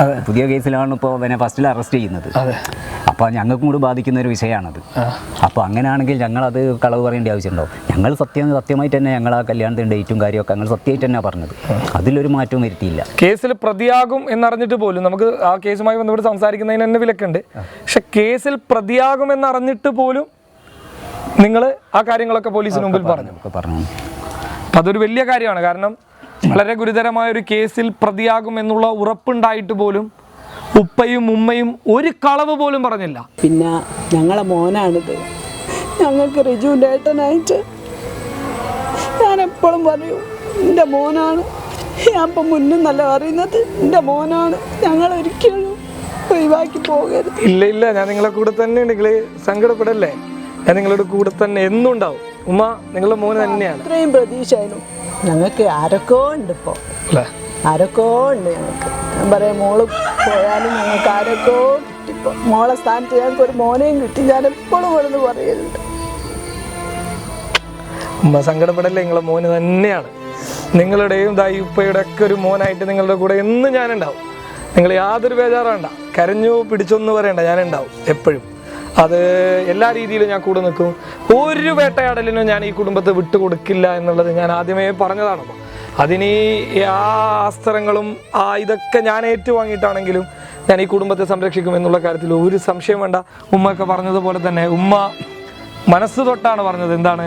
പുതിയ കേസിലാണ് ഇപ്പോൾ പിന്നെ ഫസ്റ്റിൽ അറസ്റ്റ് ചെയ്യുന്നത്. അപ്പോൾ ഞങ്ങൾക്കും കൂടി ബാധിക്കുന്ന ഒരു വിഷയമാണത് അപ്പോൾ അങ്ങനെയാണെങ്കിൽ അത് കളവ് പറയേണ്ട ആവശ്യമുണ്ടോ? ഞങ്ങൾ സത്യം സത്യമായിട്ട് തന്നെ ഞങ്ങൾ ആ കല്യാണത്തിന്റെ ഡേറ്റും കാര്യമൊക്കെ ഞങ്ങൾ സത്യമായിട്ട് തന്നെ പറഞ്ഞത്. അതിലൊരു മാറ്റവും വരുത്തിയില്ല. കേസിൽ പ്രതിയാകും എന്നറിഞ്ഞിട്ട് പോലും നമുക്ക് ആ കേസുമായി ബന്ധപ്പെട്ട് സംസാരിക്കുന്നതിന് തന്നെ വിലക്കുണ്ട്. പക്ഷെ കേസിൽ പ്രതിയാകും എന്നറിഞ്ഞിട്ട് പോലും നിങ്ങൾ ആ കാര്യങ്ങളൊക്കെ പോലീസിന് മുമ്പിൽ പറഞ്ഞു പറഞ്ഞു. അതൊരു വലിയ കാര്യമാണ്. കാരണം വളരെ ഗുരുതരമായ ഒരു കേസിൽ പ്രതിയാകും എന്നുള്ള ഉറപ്പുണ്ടായിട്ട് പോലും ഉപ്പയും ഉമ്മയും ഒരു കളവ് പോലും പറഞ്ഞില്ല. പിന്നെ ഞങ്ങളെ മോനാണിത്. ഞങ്ങൾക്ക് റിജുവിന്റെ ഏട്ടനായിട്ട് ഞാൻ എപ്പോഴും പറയൂ എന്റെ മോനാണ്. ഞാൻ ഇപ്പം മുന്നും നല്ല അറിയുന്നത് എന്റെ മോനാണ്. ഞങ്ങൾ ഒരിക്കലും ഒഴിവാക്കി പോകരുത്. ഇല്ല ഇല്ല. ഞാൻ നിങ്ങളെ കൂടെ തന്നെ നിങ്ങൾ സങ്കടപ്പെടല്ലേ? ഞാൻ നിങ്ങളുടെ കൂടെ തന്നെ എന്നും ഉണ്ടാവും. ഉമ്മ നിങ്ങളുടെ മോന് തന്നെയാണ്. ഇത്രയും പ്രതീക്ഷയായിരുന്നു. ഞങ്ങൾക്ക് ആരൊക്കെ ഉണ്ട് ഇപ്പോ. ആരൊക്കെ ഉണ്ട് ഞങ്ങൾക്ക്. ഞാൻ പറയാം മോൾ പോയാലും ഞങ്ങൾക്ക് ആരൊക്കെ കിട്ടിപ്പോ മോളെ സ്ഥാനത്ത് ഞങ്ങൾക്ക് ഒരു മോനെയും കിട്ടി. ഞാൻ എപ്പോഴും ഇവിടുന്ന് പറയലുണ്ട്. ഉമ്മ സങ്കടപ്പെടല്ലേ? നിങ്ങളെ മോന് തന്നെയാണ്. നിങ്ങളുടെയും ദായിപ്പയുടെ ഒക്കെ ഒരു മോനായിട്ട് നിങ്ങളുടെ കൂടെ എന്നും ഞാനുണ്ടാവും. നിങ്ങൾ യാതൊരു ബേജാറാണ്ട കരഞ്ഞു പിടിച്ചൊന്നും പറയണ്ട. ഞാനുണ്ടാവും എപ്പോഴും. അത് എല്ലാ രീതിയിലും ഞാൻ കൂടെ നിൽക്കും. ഒരു വേട്ടയാടലിനും ഞാൻ ഈ കുടുംബത്തെ വിട്ടുകൊടുക്കില്ല എന്നുള്ളത് ഞാൻ ആദ്യമേ പറഞ്ഞതാണല്ലോ അതിനി ആ അസ്ത്രങ്ങളും ആ ഇതൊക്കെ ഞാൻ ഏറ്റുവാങ്ങിയിട്ടാണെങ്കിലും ഞാൻ ഈ കുടുംബത്തെ സംരക്ഷിക്കും എന്നുള്ള കാര്യത്തിൽ ഒരു സംശയം വേണ്ട. ഉമ്മയൊക്കെ പറഞ്ഞതുപോലെ തന്നെ ഉമ്മ മനസ്സ് തൊട്ടാണ് പറഞ്ഞത് എന്താണ്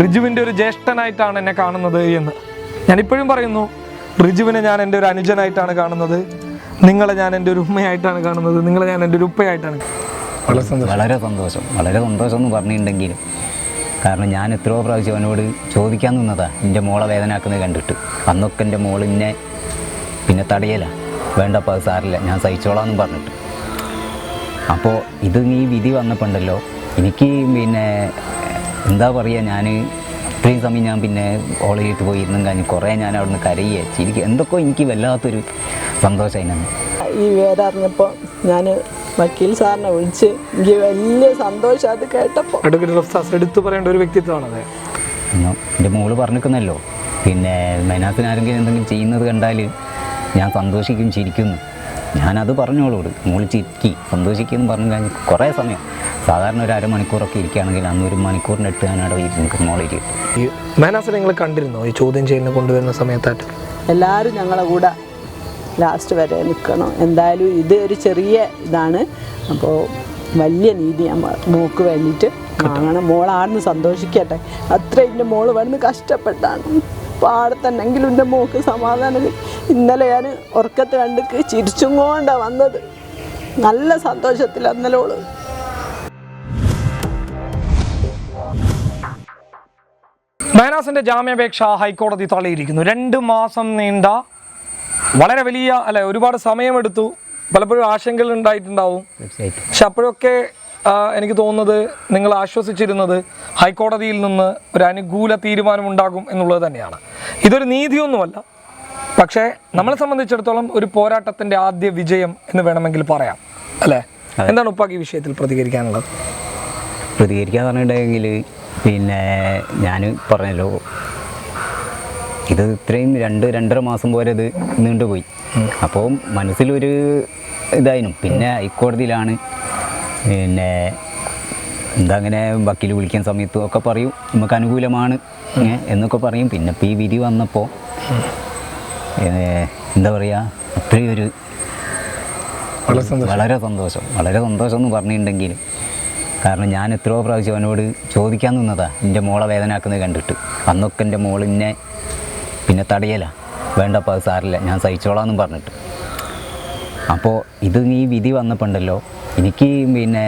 റിജുവിന്റെ ഒരു ജ്യേഷ്ഠനായിട്ടാണ് എന്നെ കാണുന്നത് എന്ന്. ഞാനിപ്പോഴും പറയുന്നു റിജുവിനെ ഞാൻ എന്റെ ഒരു അനുജനായിട്ടാണ് കാണുന്നത് നിങ്ങളെ ഞാൻ എന്റെ ഒരു ഉമ്മയായിട്ടാണ് കാണുന്നത് നിങ്ങളെ ഞാൻ എന്റെ ഒരു ഉപ്പയായിട്ടാണ് വളരെ സന്തോഷം. വളരെ സന്തോഷം. എന്ന് പറഞ്ഞിട്ടുണ്ടെങ്കിലും കാരണം ഞാൻ എത്രയോ പ്രാവശ്യം അവനോട് ചോദിക്കാൻ നിന്നതാ. എന്റെ മോളെ വേദനാക്കുന്നത് കണ്ടിട്ട്. അന്നൊക്കെ എന്റെ മോളിനെ പിന്നെ തടയല. വേണ്ടപ്പ അത് സാറില്ല ഞാൻ സഹിച്ചോളാമെന്നും പറഞ്ഞിട്ട്. അപ്പോൾ ഇത് ഈ വിധി വന്നപ്പോണ്ടല്ലോ എനിക്ക് പിന്നെ എന്താ പറയുക ഞാൻ ഇത്രയും സമയം ഞാൻ പിന്നെ ഓളിയിട്ട് പോയി ഇരുന്നും കഴിഞ്ഞ് കുറേ ഞാൻ അവിടുന്ന് കരയെ ചിരിക്കുക എന്തൊക്കെയോ എനിക്ക് വല്ലാത്തൊരു സന്തോഷം അതിനാണ് ഈ വേദ അറിഞ്ഞപ്പോൾ ഞാൻ വക്കീൽ സാറിനെ വിളിച്ച് എനിക്ക് വലിയ സന്തോഷം അത് കേട്ടപ്പോൾ അഡ്വക്കേറ്റ് റഫ്സാസ് എടുത്തു പറയേണ്ട ഒരു വ്യക്തിത്വമാണ് അതെ. എന്റെ മോൾ പറഞ്ഞിരിക്കുന്നല്ലോ. പിന്നെ മൈനാത്തിന് ആരെങ്കിലും എന്തെങ്കിലും ചെയ്യുന്നത് കണ്ടാൽ ഞാൻ സന്തോഷിക്കും ചിരിക്കുന്നു. ഞാനത് പറഞ്ഞോളോട്. മോൾ ചിരിക്കി സന്തോഷിക്കുമെന്ന് പറഞ്ഞു കഴിഞ്ഞ് കുറേ സമയം. സാധാരണ ഒരു അരമണിക്കൂറൊക്കെ ഇരിക്കുകയാണെങ്കിൽ അന്ന് ഒരു മണിക്കൂറിന്റെ എട്ട് ഞാനവിടെ അവിടെ ഇരുന്ന് മോളിരിക്കും മൈനാസിനെ മാനാസിനെ നിങ്ങൾ കണ്ടിരുന്നോ ഈ ചോദ്യം ചെയ്യുന്ന കൊണ്ടുവരുന്ന സമയത്തായിട്ട്? എല്ലാവരും ഞങ്ങളെ കൂടെ ലാസ്റ്റ് വരെ നിൽക്കണം. എന്തായാലും ഇത് ഒരു ചെറിയ ഇതാണ്. അപ്പോൾ വലിയ നീതി നമ്മൾ മോക്ക് വേണ്ടിയിട്ട് വാങ്ങണം. മോളാണെന്ന് സന്തോഷിക്കട്ടെ. അത്ര എന്റെ മോൾ വന്ന് കഷ്ടപ്പെട്ടാണ്. പാടത്തന്നെങ്കിലും എന്റെ മോക്ക് സമാധാനം. ഇന്നലെ ഞാൻ ഉറക്കത്ത് കണ്ട് ചിരിച്ചും കൊണ്ടാണ് വന്നത്. നല്ല സന്തോഷത്തിൽ അന്നലെ ഓൾ. മൈനാസിന്റെ ജാമ്യാപേക്ഷ ഹൈക്കോടതി തള്ളിയിരിക്കുന്നു. രണ്ട് മാസം നീണ്ട വളരെ വലിയ അല്ലെ ഒരുപാട് സമയമെടുത്തു. പലപ്പോഴും ആശങ്കകൾ ഉണ്ടായിട്ടുണ്ടാവും. പക്ഷെ അപ്പോഴൊക്കെ എനിക്ക് തോന്നുന്നത് നിങ്ങൾ ആശ്വസിച്ചിരുന്നത് ഹൈക്കോടതിയിൽ നിന്ന് ഒരു അനുകൂല തീരുമാനം ഉണ്ടാകും എന്നുള്ളത് തന്നെയാണ്. ഇതൊരു നീതിയൊന്നുമല്ല. പക്ഷേ നമ്മളെ സംബന്ധിച്ചിടത്തോളം ഒരു പോരാട്ടത്തിന്റെ ആദ്യ വിജയം എന്ന് വേണമെങ്കിൽ പറയാം. അല്ലേ? എന്താണ് ഉപ്പാക്ക് ഈ വിഷയത്തിൽ പ്രതികരിക്കാനുള്ളത്? പ്രതികരിക്കാൻ പറഞ്ഞിട്ടുണ്ടെങ്കിൽ പിന്നെ ഞാൻ പറഞ്ഞല്ലോ ഇത് ഇത്രയും രണ്ട് രണ്ടര മാസം പോലെ ഇത് നീണ്ടുപോയി. അപ്പോൾ മനസ്സിലൊരു ഇതായിരുന്നു പിന്നെ ഹൈക്കോടതിയിലാണ് പിന്നെ എന്താ അങ്ങനെ വക്കീൽ വിളിക്കുന്ന സമയത്തും ഒക്കെ പറയും. നമുക്ക് അനുകൂലമാണ്. എന്നൊക്കെ പറയും. പിന്നെ ഇപ്പോൾ ഈ വിധി വന്നപ്പോൾ എന്താ പറയുക അത്രയും ഒരു വളരെ സന്തോഷം. വളരെ സന്തോഷം. വളരെ സന്തോഷം എന്ന് പറഞ്ഞിട്ടുണ്ടെങ്കിൽ കാരണം ഞാൻ എത്രയോ പ്രാവശ്യം അവനോട് ചോദിക്കാൻ നിന്നതാ. എന്റെ മോളെ വേദനാക്കുന്നത് കണ്ടിട്ട്. അന്നൊക്കെ എന്റെ മോളിനെ പിന്നെ തടയല. വേണ്ടപ്പോൾ അത് സാറില്ല ഞാൻ സഹിച്ചോളാമെന്നും പറഞ്ഞിട്ട്. അപ്പോൾ ഇത് ഈ വിധി വന്നപ്പോണ്ടല്ലോ എനിക്ക് പിന്നെ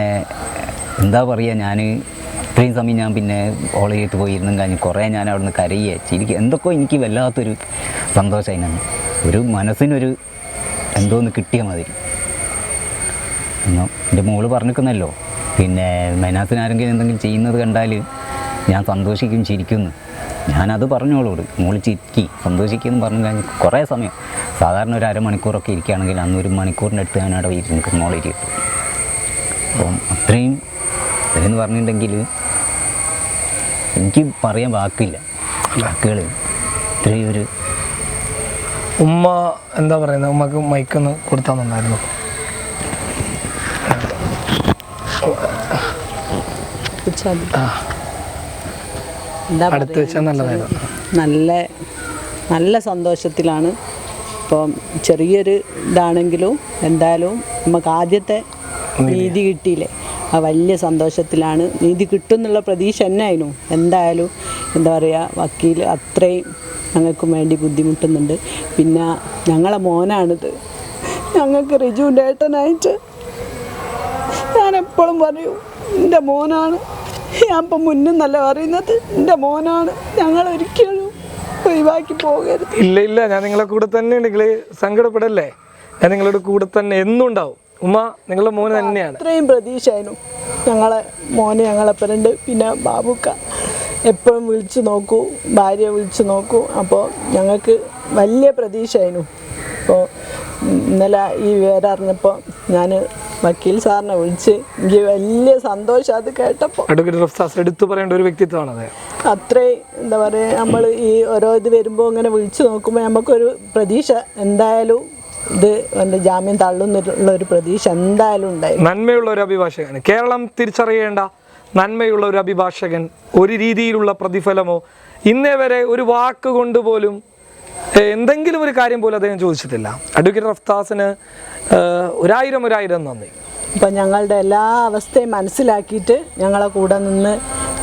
എന്താ പറയുക ഞാൻ ഇത്രയും സമയം ഞാൻ പിന്നെ ഓളയിട്ട് പോയി ഇരുന്നും കഴിഞ്ഞ് കുറേ ഞാൻ അവിടുന്ന് കരയുക ചിരിക്കുക എന്തൊക്കെയോ എനിക്ക് വല്ലാത്തൊരു സന്തോഷം അതിനാണ് ഒരു മനസ്സിനൊരു എന്തോന്ന് കിട്ടിയ മാതിരി. എന്റെ മോൾ പറഞ്ഞിരിക്കുന്നല്ലോ പിന്നെ മൈനാസിന് ആരെങ്കിലും എന്തെങ്കിലും ചെയ്യുന്നത് കണ്ടാൽ ഞാൻ സന്തോഷിക്കും ചിരിക്കുന്നു ഞാനത് പറഞ്ഞോളോട്. മോൾ ചിരിക്കി സന്തോഷിക്കുന്നു പറഞ്ഞു കഴിഞ്ഞ് കുറേ സമയം. സാധാരണ ഒരു അരമണിക്കൂറൊക്കെ ഇരിക്കുകയാണെങ്കിൽ അന്ന് ഒരു മണിക്കൂറിന്റെ അടുത്ത് ഞാൻ അവിടെ ഇരുന്ന് മോളിരിക്കും അപ്പം അത്രയും ഇതെന്ന് പറഞ്ഞിട്ടുണ്ടെങ്കിൽ എനിക്ക് പറയാൻ വാക്കില്ല. വാക്കുകൾ ഇത്രയും ഒരു ഉമ്മ എന്താ പറയുന്നത്? ഉമ്മക്ക് മൈക്കൊന്ന് കൊടുത്താൽ നന്നായിരുന്നു. ആ. എന്താ അടുത്ത് വെച്ചാൽ നല്ലതായിരുന്നു. നല്ല നല്ല സന്തോഷത്തിലാണ്. ഇപ്പം ചെറിയൊരു ഇതാണെങ്കിലും എന്തായാലും നമുക്ക് ആദ്യത്തെ നീതി കിട്ടിയില്ലേ? ആ വലിയ സന്തോഷത്തിലാണ്. നീതി കിട്ടും എന്നുള്ള പ്രതീക്ഷ തന്നെ ആയിരുന്നു എന്തായാലും എന്താ പറയുക വക്കീൽ അത്രയും ഞങ്ങൾക്കും വേണ്ടി ബുദ്ധിമുട്ടുന്നുണ്ട്. പിന്നെ ഞങ്ങളെ മോനാണിത്. ഞങ്ങൾക്ക് റിജുവിന്റെ ഏട്ടനായിട്ട് ഞാൻ എപ്പോഴും പറയും എന്റെ മോനാണ്. ഞാൻ ഇപ്പം മുന്നും നല്ല പറയുന്നത്. എന്റെ മോനാണ്. ഞങ്ങൾ ഒരിക്കലും ഒഴിവാക്കി പോകരുത്. ഇല്ല ഇല്ല. ഞാൻ നിങ്ങളെ കൂടെ തന്നെ നിങ്ങൾ സങ്കടപ്പെടല്ലേ? ഞാൻ നിങ്ങളുടെ കൂടെ തന്നെ എന്നും ഉണ്ടാവും. ഉമ്മ നിങ്ങളുടെ മോന് തന്നെയാണ്. അത്രയും പ്രതീക്ഷയായിരുന്നു. ഞങ്ങളെ മോനെ ഞങ്ങളെപ്പനുണ്ട് പിന്നെ ബാബുക്ക എപ്പോഴും വിളിച്ചു നോക്കൂ. ഭാര്യ വിളിച്ചു നോക്കൂ. അപ്പോൾ ഞങ്ങൾക്ക് വലിയ പ്രതീക്ഷയായിരുന്നു. അപ്പോൾ ഇന്നലെ ഈ വിവരം അറിഞ്ഞപ്പോൾ ഞാൻ വക്കീൽ സാറിനെ വിളിച്ച് എനിക്ക് വലിയ സന്തോഷം അത് കേട്ടപ്പോൾ അഡ്വക്കേറ്റ് റഫ്സാസ് എടുത്തു പറയേണ്ട ഒരു വ്യക്തിത്വമാണ് അത്. അത്രയും എന്താ പറയുക നമ്മൾ ഈ ഓരോ ഇത് വരുമ്പോൾ ഇങ്ങനെ വിളിച്ചു നോക്കുമ്പോൾ നമുക്കൊരു പ്രതീക്ഷ എന്തായാലും ഇത് എന്റെ ജാമ്യം തള്ളുന്നുള്ള ഒരു പ്രതീക്ഷ എന്തായാലും ഉണ്ടായി നന്മയുള്ള ഒരു അഭിഭാഷകൻ. കേരളം തിരിച്ചറിയേണ്ട നന്മയുള്ള ഒരു അഭിഭാഷകൻ ഒരു രീതിയിലുള്ള പ്രതിഫലമോ ഇന്നേ വരെ ഒരു വാക്ക് കൊണ്ട് പോലും ഏഹ്, എന്തെങ്കിലും ഒരു കാര്യം പോലും അദ്ദേഹം ചോദിച്ചിട്ടില്ല. അഡ്വക്കേറ്റ് റഫ്താസിന് ഒരായിരം ഒരായിരം നന്ദി. അപ്പം ഞങ്ങളുടെ എല്ലാ അവസ്ഥയും മനസ്സിലാക്കിയിട്ട് ഞങ്ങളെ കൂടെ നിന്ന്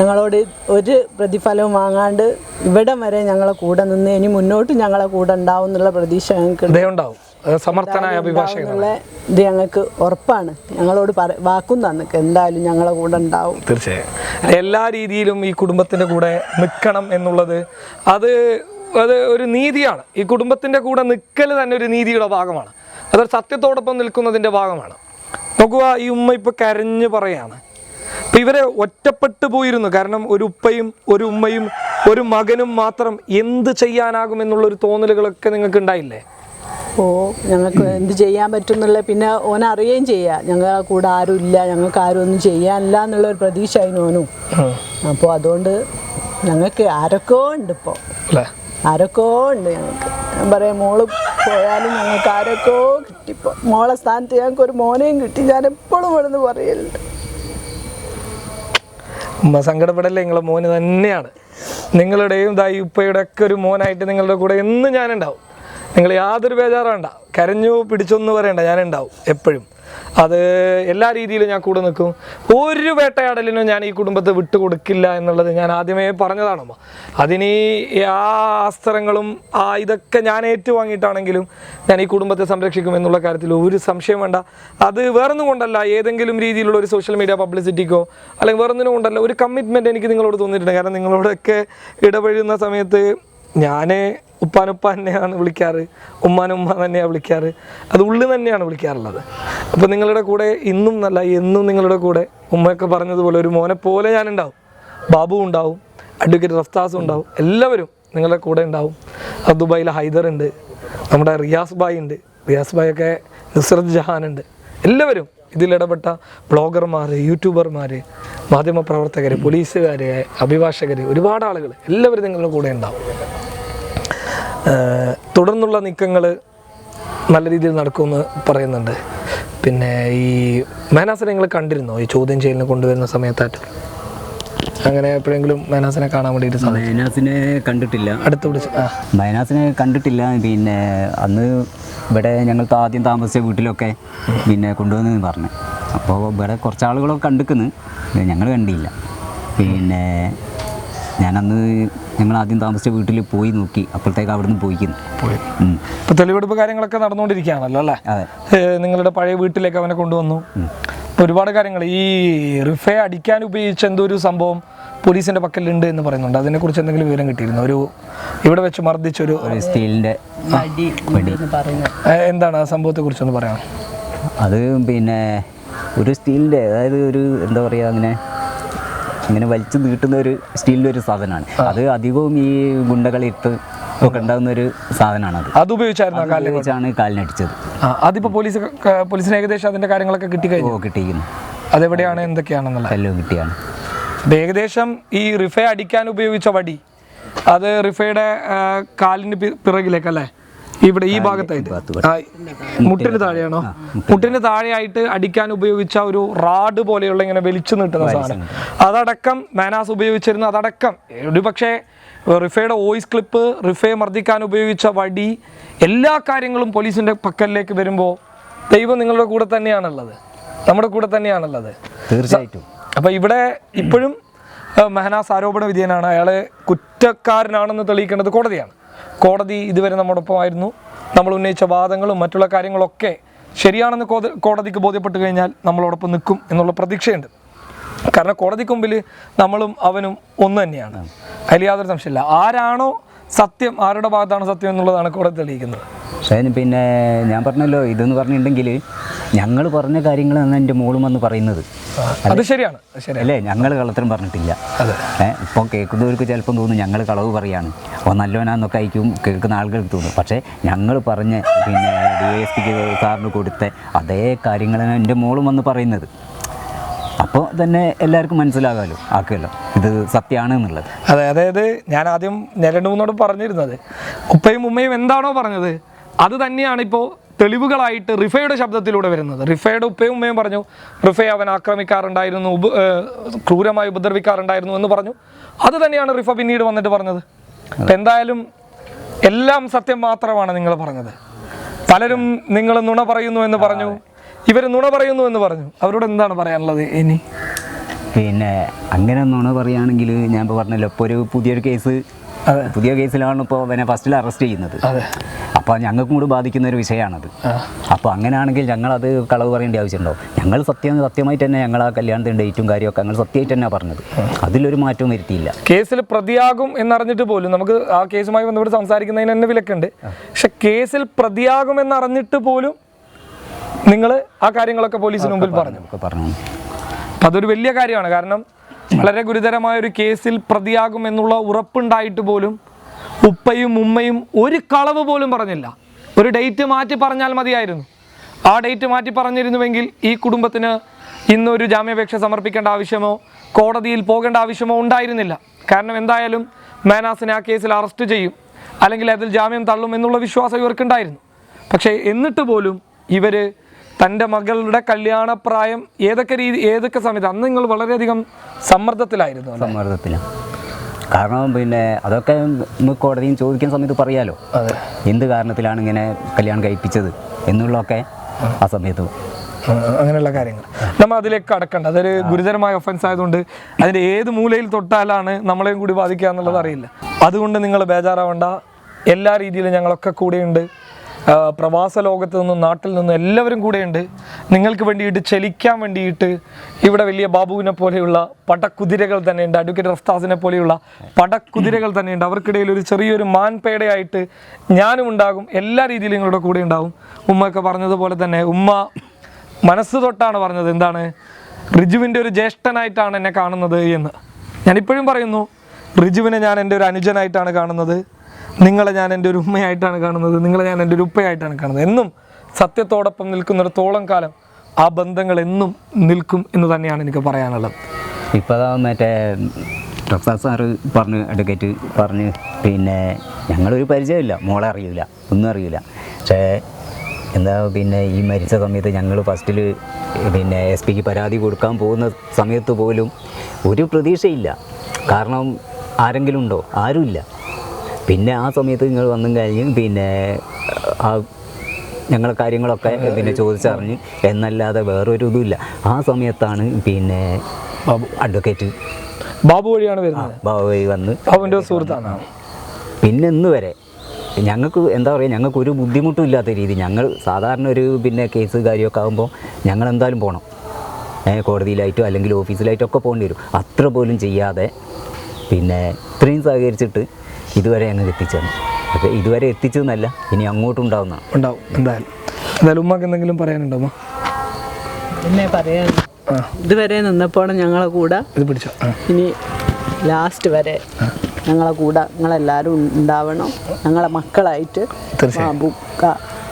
ഞങ്ങളോട് ഒരു പ്രതിഫലവും വാങ്ങാണ്ട് ഇവിടം വരെ ഞങ്ങളെ കൂടെ നിന്ന് ഇനി മുന്നോട്ട് ഞങ്ങളെ കൂടെ ഉണ്ടാവും എന്നുള്ള പ്രതീക്ഷ ഞങ്ങൾക്ക് ഉണ്ടാവും സമർത്ഥനായ അഭിഭാഷകനുള്ള ഇത് ഞങ്ങൾക്ക് ഉറപ്പാണ്. ഞങ്ങളോട് വാക്കും തന്നിക്ക്. എന്തായാലും ഞങ്ങളെ കൂടെ ഉണ്ടാവും. തീർച്ചയായും. എല്ലാ രീതിയിലും ഈ കുടുംബത്തിന്റെ കൂടെ നിൽക്കണം എന്നുള്ളത് അത് അത് ഒരു നീതിയാണ്. ഈ കുടുംബത്തിന്റെ കൂടെ നിൽക്കൽ തന്നെ ഒരു നീതിയുടെ ഭാഗമാണ്. അതൊരു സത്യത്തോടൊപ്പം നിൽക്കുന്നതിന്റെ ഭാഗമാണ്. നോക്കുക ഈ ഉമ്മ ഇപ്പോൾ കരഞ്ഞു പറയാണ്. അപ്പം ഇവരെ ഒറ്റപ്പെട്ടു പോയിരുന്നു. കാരണം ഒരു ഉപ്പയും ഒരു ഉമ്മയും ഒരു മകനും മാത്രം എന്ത് ചെയ്യാനാകുമെന്നുള്ള ഒരു തോന്നലുകളൊക്കെ നിങ്ങൾക്ക് ഉണ്ടായില്ലേ? ഓ ഞങ്ങൾക്ക് എന്ത് ചെയ്യാൻ പറ്റും എന്നുള്ള പിന്നെ ഓൻ അറിയുകയും ചെയ്യാം. ഞങ്ങളെ കൂടെ ആരും ഇല്ല. ഞങ്ങൾക്ക് ആരും ഒന്നും ചെയ്യാനില്ല എന്നുള്ള ഒരു പ്രതീക്ഷ ആയിരുന്നു ഓനും അപ്പോൾ അതുകൊണ്ട് ഞങ്ങൾക്ക് ആരൊക്കെ ഉണ്ട് ഇപ്പോൾ അല്ലേ? ആരൊക്കെ ഉണ്ട് ഞങ്ങൾക്ക്. ഞാൻ പറയാം മോൾ പോയാലും ഞങ്ങൾക്ക് ആരൊക്കെ കിട്ടിപ്പോ. മോളെ സ്ഥാനത്ത് ഞങ്ങൾക്ക് ഒരു മോനെയും കിട്ടി. ഞാൻ എപ്പോഴും ഇവിടുന്ന് പറയലുണ്ട്. ഉമ്മ സങ്കടപ്പെടല്ലേ? നിങ്ങളെ മോന് തന്നെയാണ്. നിങ്ങളുടെയും ദായി ഉപ്പയുടെ ഒക്കെ ഒരു മോനായിട്ട് നിങ്ങളുടെ കൂടെ എന്നും ഞാനുണ്ടാവും. നിങ്ങൾ യാതൊരു ബേജാറാണ്ട കരഞ്ഞു പിടിച്ചൊന്നു പറയണ്ട. ഞാനുണ്ടാവും എപ്പോഴും. അത് എല്ലാ രീതിയിലും ഞാൻ കൂടെ നിൽക്കും. ഒരു വേട്ടയാടലിനും ഞാൻ ഈ കുടുംബത്തെ വിട്ടു കൊടുക്കില്ല എന്നുള്ളത് ഞാൻ ആദ്യമേ പറഞ്ഞതാണമ്മ. അതിന് ആ അസ്ത്രങ്ങളും ആ ഇതൊക്കെ ഞാൻ ഏറ്റുവാങ്ങിയിട്ടാണെങ്കിലും ഞാൻ ഈ കുടുംബത്തെ സംരക്ഷിക്കും എന്നുള്ള കാര്യത്തിൽ ഒരു സംശയം വേണ്ട. അത് വേറൊന്നും കൊണ്ടല്ല ഏതെങ്കിലും രീതിയിലുള്ള ഒരു സോഷ്യൽ മീഡിയ പബ്ലിസിറ്റിക്കോ അല്ലെങ്കിൽ വേറൊന്നിനും കൊണ്ടല്ല ഒരു കമ്മിറ്റ്മെന്റ് എനിക്ക് നിങ്ങളോട് തോന്നിയിട്ടുണ്ട്. കാരണം നിങ്ങളോടൊക്കെ ഇടപഴകുന്ന സമയത്ത് ഞാൻ ഉപ്പാനുപ്പ തന്നെയാണ് വിളിക്കാറ് ഉമ്മാനുമ്മ തന്നെയാണ് വിളിക്കാറ്. അത് ഉള്ളിൽ തന്നെയാണ് വിളിക്കാറുള്ളത്. അപ്പോൾ നിങ്ങളുടെ കൂടെ ഇന്നും നല്ല എന്നും നിങ്ങളുടെ കൂടെ ഉമ്മയൊക്കെ പറഞ്ഞതുപോലെ ഒരു മോനെ പോലെ ഞാനുണ്ടാവും. ബാബു ഉണ്ടാവും അഡ്വക്കേറ്റ് റഫ്താസും ഉണ്ടാവും എല്ലാവരും നിങ്ങളുടെ കൂടെ ഉണ്ടാവും. ദുബായിലെ ഹൈദർ ഉണ്ട് നമ്മുടെ റിയാസ് ബായ് ഉണ്ട്. റിയാസ് ബായൊക്കെ നുസ്രത് ജഹാൻ ഉണ്ട്. എല്ലാവരും ഇതിലിടപെട്ട ബ്ലോഗർമാർ യൂട്യൂബർമാർ മാധ്യമപ്രവർത്തകർ പോലീസുകാർ അഭിഭാഷകർ ഒരുപാട് ആളുകൾ എല്ലാവരും നിങ്ങളുടെ കൂടെ ഉണ്ടാവും. തുടർന്നുള്ള നീക്കങ്ങൾ നല്ല രീതിയിൽ നടക്കുമെന്ന് പറയുന്നുണ്ട്. പിന്നെ ഈ മേനാസിനെ നിങ്ങൾ കണ്ടിരുന്നോ? ഈ ചോദ്യം ചെയ്യലിന് കൊണ്ടുവരുന്ന സമയത്തായിട്ട്? അങ്ങനെ എപ്പോഴെങ്കിലും മൈനാസിനെ കാണാൻ വേണ്ടിയിട്ട് സാധിക്കും മൈനാസിനെ കണ്ടിട്ടില്ല. അടുത്ത് വിളിച്ച് ആ. മൈനാസിനെ കണ്ടിട്ടില്ല. പിന്നെ അന്ന് ഇവിടെ ഞങ്ങൾ ആദ്യം താമസിച്ച വീട്ടിലൊക്കെ പിന്നെ കൊണ്ടുവന്നു പറഞ്ഞു. അപ്പോൾ ഇവിടെ കുറച്ച് ആളുകളൊക്കെ കണ്ടിക്കുന്നു. ഞങ്ങൾ കണ്ടില്ല. പിന്നെ ഞാനന്ന് ഞങ്ങൾ ആദ്യം താമസിച്ച വീട്ടിൽ പോയി നോക്കി. അപ്പോഴത്തേക്ക് അവിടെ നിന്ന് പോയിക്കുന്നു. ഇപ്പൊ തെളിവെടുപ്പ് കാര്യങ്ങളൊക്കെ നടന്നുകൊണ്ടിരിക്കുകയാണല്ലോ അല്ലേ? അതെ. നിങ്ങളുടെ പഴയ വീട്ടിലേക്ക് അവനെ കൊണ്ടുവന്നു. ഒരുപാട് കാര്യങ്ങൾ. ഈ റിഫെ അടിക്കാൻ ഉപയോഗിച്ച എന്തോ ഒരു സംഭവം പോലീസിന്റെ പക്കലുണ്ട് എന്ന് പറയുന്നുണ്ട്. അതിനെക്കുറിച്ച് എന്തെങ്കിലും വിവരം കിട്ടിയിരുന്നു? ഒരു ഇവിടെ വെച്ച് മർദ്ദിച്ചൊരു ഒരു സ്റ്റീലിന്റെ അടി എന്ന് പറയുന്നത്. എന്താണ് ആ സംഭവത്തെ കുറിച്ചൊന്ന് പറയാം അത് പിന്നെ ഒരു സ്റ്റീലിന്റെ അതായത് ഒരു എന്താ പറയുക അങ്ങനെ ഇങ്ങനെ വലിച്ചു നീട്ടുന്ന ഒരു സ്റ്റീലിന്റെ ഒരു സാധനമാണ്. അത് അധികവും ഈ ഗുണ്ടകളിട്ട് ഒക്കെ ഉണ്ടാകുന്ന ഒരു സാധനമാണ് അത് അത് ഉപയോഗിച്ചായിരുന്നു ഉപയോഗിച്ചാണ് കാലിനടിച്ചത്. അതിപ്പോ പോലീസ് പോലീസിന് ഏകദേശം അതിന്റെ കാര്യങ്ങളൊക്കെ കിട്ടി കഴിഞ്ഞു കിട്ടിയിരിക്കുന്നു. അതെവിടെയാണ് എന്തൊക്കെയാണെന്നുള്ള എല്ലാം കിട്ടിയാണ്. ഏകദേശം ഈ റിഫ അടിക്കാൻ ഉപയോഗിച്ച വടി. അത് റിഫയുടെ കാലിന് പിറകിലേക്കല്ലേ പിറകിലേക്ക് അല്ലേ? ഇവിടെ ഈ ഭാഗത്തായിട്ട്. മുട്ടിന് താഴെയാണോ? മുട്ടിന് താഴെയായിട്ട് അടിക്കാൻ ഉപയോഗിച്ച ഒരു റാഡ് പോലെയുള്ള ഇങ്ങനെ വലിച്ചു നീട്ടുന്ന സാധനം. അതടക്കം മാനാസ് ഉപയോഗിച്ചിരുന്ന. അതടക്കം ഒരു പക്ഷേ റിഫയുടെ വോയിസ് ക്ലിപ്പ് റിഫയെ മർദ്ദിക്കാൻ ഉപയോഗിച്ച വടി എല്ലാ കാര്യങ്ങളും പോലീസിന്റെ പക്കലിലേക്ക് വരുമ്പോൾ ദൈവം നിങ്ങളുടെ കൂടെ തന്നെയാണുള്ളത്. നമ്മുടെ കൂടെ തന്നെയാണുള്ളത്. തീർച്ചയായിട്ടും. അപ്പൊ ഇവിടെ ഇപ്പോഴും മെഹനാസ് ആരോപണ വിധേയനാണ്. അയാളെ കുറ്റക്കാരനാണെന്ന് തെളിയിക്കേണ്ടത് കോടതിയാണ്. കോടതി ഇതുവരെ നമ്മോടൊപ്പമായിരുന്നു. നമ്മൾ ഉന്നയിച്ച വാദങ്ങളും മറ്റുള്ള കാര്യങ്ങളൊക്കെ ശരിയാണെന്ന് കോടതിക്ക് ബോധ്യപ്പെട്ട് കഴിഞ്ഞാൽ നമ്മളോടൊപ്പം നിൽക്കും എന്നുള്ള പ്രതീക്ഷയുണ്ട്. കാരണം കോടതിക്ക് മുമ്പിൽ നമ്മളും അവനും ഒന്ന് തന്നെയാണ്. അതിൽ യാതൊരു സംശയമില്ല ആരാണോ സത്യം ആരുടെ ഭാഗത്താണ് സത്യം എന്നുള്ളതാണ് കോടതി തെളിയിക്കുന്നത്. അതിന് പിന്നെ ഞാൻ പറഞ്ഞല്ലോ ഇതെന്ന് പറഞ്ഞിട്ടുണ്ടെങ്കിൽ ഞങ്ങൾ പറഞ്ഞ കാര്യങ്ങളാണ് എന്റെ മോളും വന്ന് പറയുന്നത്. അത് ശരിയാണ് അല്ലേ? ഞങ്ങൾ കള്ളത്തരം പറഞ്ഞിട്ടില്ല. ഇപ്പോൾ കേൾക്കുന്നവർക്ക് ചിലപ്പം തോന്നും ഞങ്ങൾ കളവ് പറയാണ്. ഓ നല്ലവനാന്നൊക്കെ ആയിരിക്കും കേൾക്കുന്ന ആളുകൾക്ക് തോന്നും. പക്ഷേ ഞങ്ങൾ പറഞ്ഞ പിന്നെ ഡി എസ് പിക്ക് സാറിന് കൊടുത്ത അതേ കാര്യങ്ങളാണ് എന്റെ മോളും വന്ന് പറയുന്നത്. അപ്പോൾ തന്നെ എല്ലാവർക്കും മനസ്സിലാകാമല്ലോ ആക്കുമല്ലോ. ഇത് സത്യമാണ് എന്നുള്ളത്. അതെ അതായത് ഞാൻ ആദ്യം രണ്ട് മൂന്നോട് പറഞ്ഞിരുന്നത്. ഉപ്പയും ഉമ്മയും എന്താണോ പറഞ്ഞത് അത് തന്നെയാണ് ഇപ്പോൾ തെളിവുകളായിട്ട് റിഫയുടെ ശബ്ദത്തിലൂടെ വരുന്നത്. റിഫയുടെ ഉപ്പയും ഉമ്മയും പറഞ്ഞു റിഫയെ അവൻ ആക്രമിക്കാറുണ്ടായിരുന്നു ഉപ ക്രൂരമായി ഉപദ്രവിക്കാറുണ്ടായിരുന്നു എന്ന് പറഞ്ഞു. അത് തന്നെയാണ് റിഫ പിന്നീട് വന്നിട്ട് പറഞ്ഞത്. എന്തായാലും എല്ലാം സത്യം മാത്രമാണ് നിങ്ങൾ പറഞ്ഞത്. പലരും നിങ്ങൾ നുണ പറയുന്നു എന്ന് പറഞ്ഞു. ഇവർ നുണ പറയുന്നു എന്ന് പറഞ്ഞു. അവരോട് എന്താണ് പറയാനുള്ളത് ഇനി? പിന്നെ അങ്ങനെ നുണ പറയുകയാണെങ്കിൽ ഞാൻ ഇപ്പോൾ പറഞ്ഞല്ലോ ഇപ്പോൾ ഒരു പുതിയൊരു കേസ് പുതിയ കേസിലാണ് ഇപ്പോൾ അവനെ ഫസ്റ്റിൽ അറസ്റ്റ് ചെയ്യുന്നത്. അപ്പോൾ ഞങ്ങൾക്കും കൂടി ബാധിക്കുന്ന ഒരു വിഷയമാണത്. അപ്പോൾ അങ്ങനെയാണെങ്കിൽ ഞങ്ങളത് കളവ് പറയേണ്ട ആവശ്യമുണ്ടോ? ഞങ്ങൾ സത്യം സത്യമായിട്ട് തന്നെ ഞങ്ങൾ ആ കല്യാണത്തിന്റെ ഡേറ്റും കാര്യമൊക്കെ ഞങ്ങൾ സത്യമായിട്ട് തന്നെ പറഞ്ഞത്. അതിലൊരു മാറ്റവും വരുത്തിയില്ല. കേസിൽ പ്രതിയാകും എന്നറിഞ്ഞിട്ട് പോലും നമുക്ക് ആ കേസുമായി ബന്ധപ്പെട്ട് സംസാരിക്കുന്നതിന് തന്നെ വിലക്കുണ്ട്. പക്ഷെ കേസിൽ പ്രതിയാകും എന്നറിഞ്ഞിട്ട് പോലും നിങ്ങൾ ആ കാര്യങ്ങളൊക്കെ പോലീസിന് മുമ്പിൽ പറഞ്ഞു പറഞ്ഞു. അപ്പം അതൊരു വലിയ കാര്യമാണ്. കാരണം വളരെ ഗുരുതരമായ ഒരു കേസിൽ പ്രതിയാകും എന്നുള്ള ഉറപ്പുണ്ടായിട്ട് പോലും ഉപ്പയും ഉമ്മയും ഒരു കളവ് പോലും പറഞ്ഞില്ല. ഒരു ഡേറ്റ് മാറ്റി പറഞ്ഞാൽ മതിയായിരുന്നു. ആ ഡേറ്റ് മാറ്റി പറഞ്ഞിരുന്നുവെങ്കിൽ ഈ കുടുംബത്തിന് ഇന്നൊരു ജാമ്യാപേക്ഷ സമർപ്പിക്കേണ്ട ആവശ്യമോ കോടതിയിൽ പോകേണ്ട ആവശ്യമോ ഉണ്ടായിരുന്നില്ല. കാരണം എന്തായാലും മേനാസിനെ ആ കേസിൽ അറസ്റ്റ് ചെയ്യും. അല്ലെങ്കിൽ അതിൽ ജാമ്യം തള്ളും എന്നുള്ള വിശ്വാസം ഇവർക്കുണ്ടായിരുന്നു. പക്ഷേ എന്നിട്ട് പോലും ഇവർ തന്റെ മകളുടെ കല്യാണപ്രായം ഏതൊക്കെ രീതി ഏതൊക്കെ സമയത്ത്? അന്ന് നിങ്ങൾ വളരെയധികം സമ്മർദ്ദത്തിലായിരുന്നു? സമ്മർദ്ദത്തിലാണ് കാരണം പിന്നെ അതൊക്കെ നമുക്ക് കോടതിയും ചോദിക്കുന്ന സമയത്ത് പറയാലോ. എന്ത് കാരണത്തിലാണ് ഇങ്ങനെ കല്യാണം കഴിപ്പിച്ചത് എന്നുള്ളതൊക്കെ ആ. സമയത്ത് അങ്ങനെയുള്ള കാര്യങ്ങൾ. നമ്മൾ അതിലേക്ക് കടക്കണ്ട. അതൊരു ഗുരുതരമായ ഒഫൻസ് ആയതുകൊണ്ട് അതിന്റെ ഏത് മൂലയിൽ തൊട്ടാലാണ് നമ്മളെയും കൂടി ബാധിക്കുക എന്നുള്ളത് അറിയില്ല. അതുകൊണ്ട് നിങ്ങൾ ബേജാറാവണ്ട. എല്ലാ രീതിയിലും ഞങ്ങളൊക്കെ കൂടെയുണ്ട്. പ്രവാസ ലോകത്ത് നിന്നും നാട്ടിൽ നിന്നും എല്ലാവരും കൂടെയുണ്ട്. നിങ്ങൾക്ക് വേണ്ടിയിട്ട് ചലിക്കാൻ വേണ്ടിയിട്ട് ഇവിടെ വലിയ ബാബുവിനെ പോലെയുള്ള പടക്കുതിരകൾ തന്നെയുണ്ട്. അഡ്വക്കേറ്റ് റഫ്താസിനെ പോലെയുള്ള പടക്കുതിരകൾ തന്നെയുണ്ട്. അവർക്കിടയിൽ ഒരു ചെറിയൊരു മാൻപേടയായിട്ട് ഞാനും ഉണ്ടാകും. എല്ലാ രീതിയിലും നിങ്ങളുടെ കൂടെ ഉണ്ടാകും ഉമ്മയൊക്കെ പറഞ്ഞതുപോലെ തന്നെ ഉമ്മ മനസ്സ് തൊട്ടാണ് പറഞ്ഞത്. എന്താണ്? റിജുവിന്റെ ഒരു ജ്യേഷ്ഠനായിട്ടാണ് എന്നെ കാണുന്നത് എന്ന്. ഞാനിപ്പോഴും പറയുന്നു റിജുവിനെ ഞാൻ എന്റെ ഒരു അനുജനായിട്ടാണ് കാണുന്നത്. നിങ്ങളെ ഞാൻ എന്റെ ഒരു ഉമ്മയായിട്ടാണ് കാണുന്നത് നിങ്ങളെ ഞാൻ എന്റെ ഒരു ഉപ്പയായിട്ടാണ് കാണുന്നത്. എന്നും സത്യത്തോടൊപ്പം നിൽക്കുന്നിടത്തോളം കാലം ആ ബന്ധങ്ങൾ എന്നും നിൽക്കും എന്ന് തന്നെയാണ് എനിക്ക് പറയാനുള്ളത്. ഇപ്പോൾ മറ്റേ പ്രസാദ് സാറ് പറഞ്ഞു അഡ്വക്കേറ്റ് പറഞ്ഞ് പിന്നെ ഞങ്ങളൊരു പരിചയമില്ല മോളെ അറിയില്ല ഒന്നും അറിയില്ല പക്ഷേ എന്താ പിന്നെ ഈ മരിച്ച സമയത്ത് ഞങ്ങൾ ഫസ്റ്റിൽ പിന്നെ എസ് പിക്ക് പരാതി കൊടുക്കാൻ പോകുന്ന സമയത്ത് പോലും ഒരു പ്രതീക്ഷയില്ല. കാരണം ആരെങ്കിലും ഉണ്ടോ? ആരുമില്ല. പിന്നെ ആ സമയത്ത് നിങ്ങൾ വന്നും കഴിഞ്ഞ് പിന്നെ ആ ഞങ്ങളെ കാര്യങ്ങളൊക്കെ പിന്നെ ചോദിച്ചറിഞ്ഞ് എന്നല്ലാതെ വേറൊരു ഇതുമില്ല. ആ സമയത്താണ് പിന്നെ ബാബു. അഡ്വക്കേറ്റ് ബാബു വഴിയാണ് വരുന്നത്. വഴി വന്ന് ബാബുവിന്റെ സുഹൃത്താണ്. പിന്നെ ഇന്ന് വരെ ഞങ്ങൾക്ക് എന്താ പറയുക ഞങ്ങൾക്ക് ഒരു ബുദ്ധിമുട്ടും ഇല്ലാത്ത രീതി. ഞങ്ങൾ സാധാരണ ഒരു പിന്നെ കേസ് കാര്യമൊക്കെ ആകുമ്പോൾ ഞങ്ങൾ എന്തായാലും പോകണം കോടതിയിലായിട്ടോ അല്ലെങ്കിൽ ഓഫീസിലായിട്ടോ ഒക്കെ പോകേണ്ടി വരും. അത്ര പോലും ചെയ്യാതെ പിന്നെ ഇത്രയും സഹകരിച്ചിട്ട് ഇതുവരെ അങ്ങ് എത്തിച്ചതാണ് അപ്പോൾ ഇതുവരെ എത്തിച്ചതെന്നല്ല ഇനി അങ്ങോട്ടും ഉണ്ടാവുന്ന ഉണ്ടാവും എന്തായാലും. എന്തായാലും ഉമ്മക്ക് എന്തെങ്കിലും പറയാനുണ്ടോ ഉമ്മ? പിന്നെ പറയാൻ ഇതുവരെ നിന്നപ്പോൾ ഞങ്ങളെ കൂടെ. ഇത് പിടിച്ചോ ഇനി ലാസ്റ്റ് വരെ ഞങ്ങളെ കൂടെ നിങ്ങളെല്ലാവരും ഉണ്ടാവണം. ഞങ്ങളെ മക്കളായിട്ട് ബുക്ക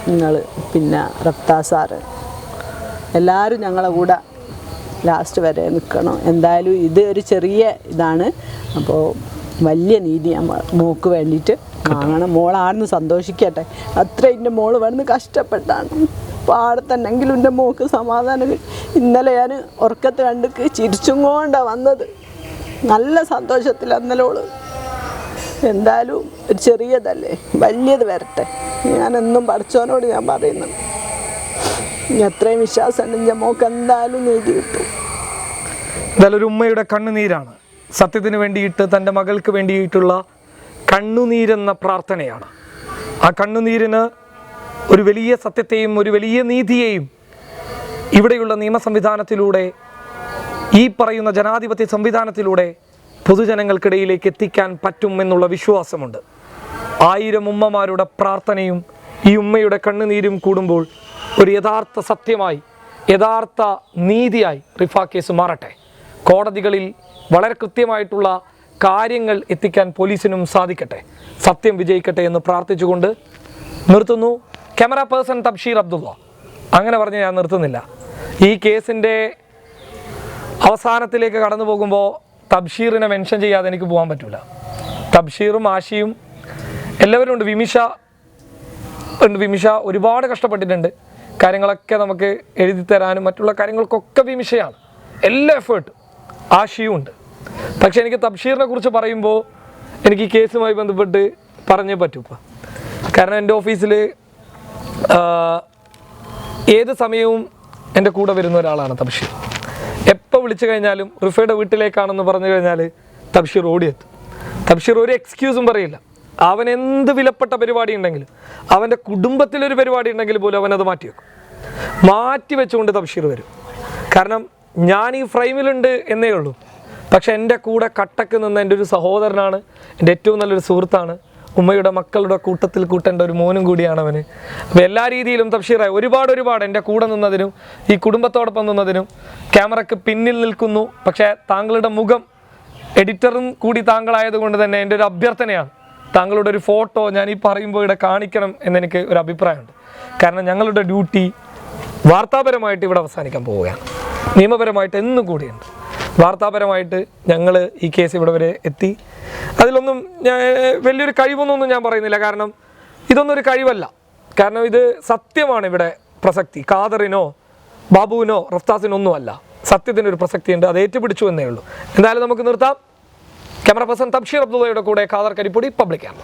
നിങ്ങൾ പിന്നെ റഫ്താ സാറ്. എല്ലാവരും ഞങ്ങളെ കൂടെ ലാസ്റ്റ് വരെ നിൽക്കണം. എന്തായാലും ഇത് ഒരു ചെറിയ ഇതാണ്. അപ്പോൾ വലിയ നീതി ഞാൻ മോക്ക് വേണ്ടിയിട്ട് കാണണം മോളാണെന്ന് സന്തോഷിക്കട്ടെ. അത്ര എന്റെ മോൾ വേണമെന്ന് കഷ്ടപ്പെട്ടാണ്. പാടത്തന്നെങ്കിലും എന്റെ മോക്ക് സമാധാനം ഇന്നലെ ഞാൻ ഉറക്കത്ത് കണ്ടിക്ക് ചിരിച്ചും കൊണ്ടാണ് വന്നത്. നല്ല സന്തോഷത്തിൽ അന്നലെ ഓൾ. എന്തായാലും ഒരു ചെറിയതല്ലേ? വലിയത് വരട്ടെ. ഞാനെന്നും പഠിച്ചവനോട് ഞാൻ പറയുന്നു. എത്രയും വിശ്വാസം എന്റെ മോക്ക് എന്തായാലും നീതി കിട്ടും. എന്തായാലും ഒരു ഉമ്മയുടെ കണ്ണുനീരാണ്. സത്യത്തിന് വേണ്ടിയിട്ട് തന്റെ മകൾക്ക് വേണ്ടിയിട്ടുള്ള കണ്ണുനീരെന്ന പ്രാർത്ഥനയാണ്. ആ കണ്ണുനീരിന് ഒരു വലിയ സത്യത്തെയും ഒരു വലിയ നീതിയെയും ഇവിടെയുള്ള നിയമ സംവിധാനത്തിലൂടെ ഈ പറയുന്ന ജനാധിപത്യ സംവിധാനത്തിലൂടെ പൊതുജനങ്ങൾക്കിടയിലേക്ക് എത്തിക്കാൻ പറ്റും എന്നുള്ള വിശ്വാസമുണ്ട്. ആയിരം ഉമ്മമാരുടെ പ്രാർത്ഥനയും ഈ ഉമ്മയുടെ കണ്ണുനീരും കൂടുമ്പോൾ ഒരു യഥാർത്ഥ സത്യമായി യഥാർത്ഥ നീതിയായി റിഫ കേസ് മാറട്ടെ. കോടതികളിൽ വളരെ കൃത്യമായിട്ടുള്ള കാര്യങ്ങൾ എത്തിക്കാൻ പോലീസിനും സാധിക്കട്ടെ. സത്യം വിജയിക്കട്ടെ എന്ന് പ്രാർത്ഥിച്ചുകൊണ്ട് നിർത്തുന്നു. Camera person Tabsheer Abdulla. അങ്ങനെ പറഞ്ഞ് ഞാൻ നിർത്തുന്നില്ല. ഈ കേസിന്റെ അവസാനത്തിലേക്ക് കടന്നു പോകുമ്പോൾ തബ്ഷീറിനെ മെൻഷൻ ചെയ്യാതെ എനിക്ക് പോകാൻ പറ്റില്ല തബ്ഷീറും ആഷിയും എല്ലാവരും ഉണ്ട്. വിമിഷ ഉണ്ട്. വിമിഷ ഒരുപാട് കഷ്ടപ്പെട്ടിട്ടുണ്ട്. കാര്യങ്ങളൊക്കെ നമുക്ക് എഴുതി തരാനും മറ്റുള്ള കാര്യങ്ങൾക്കൊക്കെ വിമിഷയാണ്. എല്ലാ എഫേർട്ടും ആഷിയും ഉണ്ട് പക്ഷെ എനിക്ക് തബ്ഷീറിനെ കുറിച്ച് പറയുമ്പോൾ എനിക്ക് കേസുമായി ബന്ധപ്പെട്ട് പറഞ്ഞേ പറ്റൂ ഇപ്പം കാരണം എന്റെ ഓഫീസിൽ ഏത് സമയവും എന്റെ കൂടെ വരുന്ന ഒരാളാണ് തബ്ഷീർ. എപ്പോൾ വിളിച്ചു കഴിഞ്ഞാലും റിഫയുടെ വീട്ടിലേക്കാണെന്ന് പറഞ്ഞു കഴിഞ്ഞാൽ തബ്ഷീർ ഓടിയെത്തും. തബ്ഷീർ ഒരു എക്സ്ക്യൂസും പറയില്ല. അവൻ എന്ത് വിലപ്പെട്ട പരിപാടി ഉണ്ടെങ്കിലും അവന്റെ കുടുംബത്തിലൊരു പരിപാടി ഉണ്ടെങ്കിൽ പോലും അവനത് മാറ്റി വെക്കും മാറ്റി വെച്ചുകൊണ്ട് തബ്ഷീർ വരും. കാരണം ഞാൻ ഈ ഫ്രെയിമിലുണ്ട് എന്നേ ഉള്ളൂ. പക്ഷെ എന്റെ കൂടെ കട്ടക്ക് നിന്ന് എന്റെ ഒരു സഹോദരനാണ് എന്റെ ഏറ്റവും നല്ലൊരു സുഹൃത്താണ്. ഉമ്മയുടെ മക്കളുടെ കൂട്ടത്തിൽ കൂട്ടേണ്ട ഒരു മോനും കൂടിയാണ് അവന്. അപ്പോൾ എല്ലാ രീതിയിലും തബ്ഷീറായി ഒരുപാട് ഒരുപാട് എന്റെ കൂടെ നിന്നതിനും ഈ കുടുംബത്തോടൊപ്പം നിന്നതിനും ക്യാമറയ്ക്ക് പിന്നിൽ നിൽക്കുന്നു. പക്ഷേ താങ്കളുടെ മുഖം എഡിറ്ററും കൂടി താങ്കളായതുകൊണ്ട് തന്നെ എന്റെ ഒരു അഭ്യർത്ഥനയാണ്. താങ്കളുടെ ഒരു ഫോട്ടോ ഞാൻ ഈ പറയുമ്പോൾ ഇവിടെ കാണിക്കണം എന്നെനിക്ക് ഒരു അഭിപ്രായമുണ്ട്. കാരണം ഞങ്ങളുടെ ഡ്യൂട്ടി വാർത്താപരമായിട്ട് ഇവിടെ അവസാനിക്കാൻ പോവുകയാണ്. നിയമപരമായിട്ട് എന്നും കൂടിയുണ്ട്. വാർത്താപരമായിട്ട് ഞങ്ങൾ ഈ കേസ് ഇവിടെ വരെ എത്തി. അതിലൊന്നും ഞാൻ വലിയൊരു കഴിവൊന്നും ഞാൻ പറയുന്നില്ല. കാരണം ഇതൊന്നും ഒരു കഴിവല്ല. കാരണം ഇത് സത്യമാണ് ഇവിടെ പ്രസക്തി. കാദറിനോ ബാബുവിനോ റഫ്താസിനോ ഒന്നും അല്ല പ്രസക്തി പ്രസക്തിയുണ്ട്. അത് ഏറ്റുപിടിച്ചു എന്നേ ഉള്ളൂ. എന്തായാലും നമുക്ക് നിർത്താം. ക്യാമറ പേഴ്സൺ തബ്ഷീർ അബ്ദുള്ളയുടെ കൂടെ ഖാദർ കരിപ്പൊടി പബ്ലിക്കാണ്